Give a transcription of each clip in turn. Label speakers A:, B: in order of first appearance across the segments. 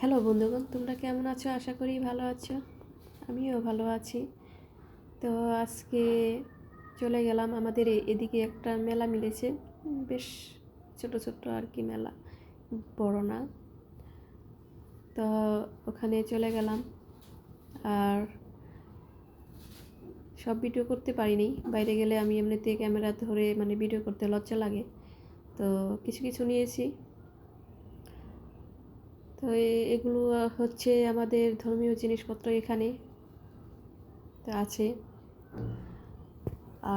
A: Hello বন্ধুগণ, তোমরা কেমন আছো? আশা করি ভালো আছো। আমিও ভালো আছি। তো আজকে চলে গেলাম আমাদের এদিকে একটা মেলা মিলেছে। বেশ ছোট ছোট আর কি মেলা, বড় না। তো ওখানে চলে গেলাম। আর সব ভিডিও করতে পারিনি। বাইরে গেলে আমি এমনিতে ক্যামেরা ধরে মানে ভিডিও করতে লজ্জা লাগে। তো কিছু কিছু নিয়েছি। তো এগুলো হচ্ছে আমাদের ধর্মীয় জিনিসপত্র এখানে আছে।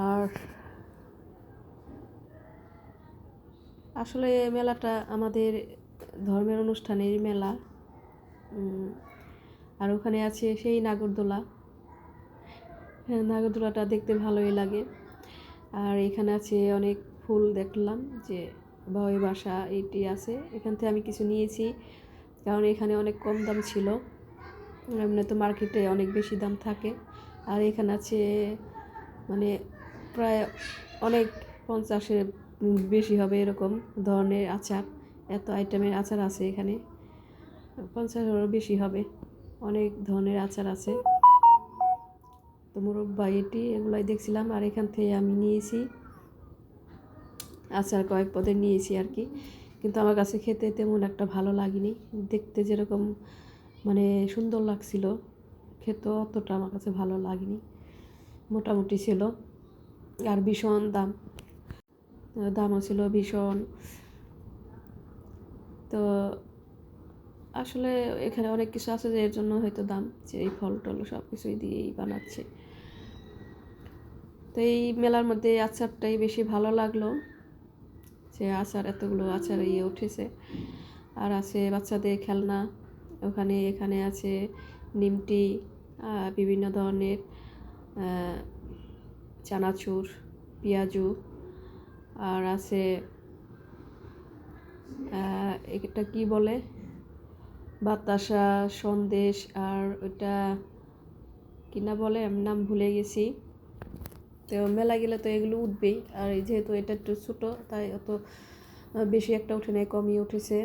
A: আর আসলে মেলাটা আমাদের ধর্মের অনুষ্ঠানের মেলা আর ওখানে আছে সেই নাগরদোলা। হ্যাঁ, নাগরদোলাটা দেখতে ভালোই লাগে। আর এখানে আছে অনেক ফুল দেখলাম যে ভয় বাসা এটি আছে। এখান থেকে আমি কিছু নিয়েছি। কারণ এখানে অনেক কম দাম ছিল। এমনি তো মার্কেটে অনেক বেশি দাম থাকে। আর এখানে আছে মানে প্রায় অনেক পঞ্চাশের বেশি হবে এরকম ধরনের আচার। এত আইটেমের আচার আছে এখানে। পঞ্চাশেরও বেশি হবে। অনেক ধরনের আচার আছে। তো মুরব্বা এটি, এগুলাই দেখছিলাম। আর এখান থেকে আমি নিয়েছি। আচার কয়েক পদের নিয়েছি আর কি। কিন্তু আমার কাছে খেতে তেমন একটা ভালো লাগেনি। দেখতে যেরকম মানে সুন্দর লাগছিল খেতে অতটা আমার কাছে ভালো লাগেনি। মোটামুটি ছিল। আর ভীষণ দাম। দামও ছিল ভীষণ। তো আসলে এখানে অনেক কিছু আছে যে এর জন্য হয়তো দাম, যে এই ফল টল সব কিছুই দিয়েই বানাচ্ছে। তো এই মেলার মধ্যে আচারটাই বেশি ভালো লাগল। যে আচার এতগুলো আচার ইয়ে উঠেছে। আর আছে বাচ্চাদের খেলনা, ওখানে এখানে আছে নিমটি বিভিন্ন ধরনের চানাচুর, পেঁয়াজু, আর আছে এটা কি বলে? বাতাসা, সন্দেশ, আর ওটা কি না বলে? আমি নাম ভুলে গেছি। তো মেলা গেলে তো এগুলো উঠবেই। আর যেহেতু এটা একটু ছোটো, তাই অত বেশি একটা উঠে নেই, কমই উঠেছে।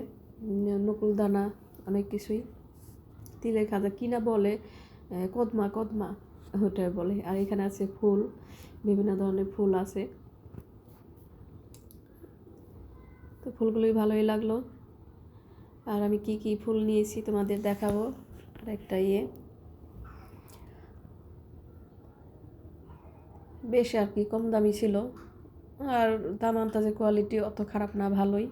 A: নকুল দানা, অনেক কিছুই। তিলের খাজা কি না বলে কদমা কদমা ওটা বলে। আর এখানে আছে ফুল, বিভিন্ন ধরনের ফুল আছে। তো ফুলগুলোই ভালোই লাগল। আর আমি কি কি ফুল নিয়েছি তোমাদের দেখাবো। আর একটা ইয়ে। বেশ আর কি কম দামি ছিল। আর দাম আন্তাজে কোয়ালিটি অত খারাপ না ভালোই।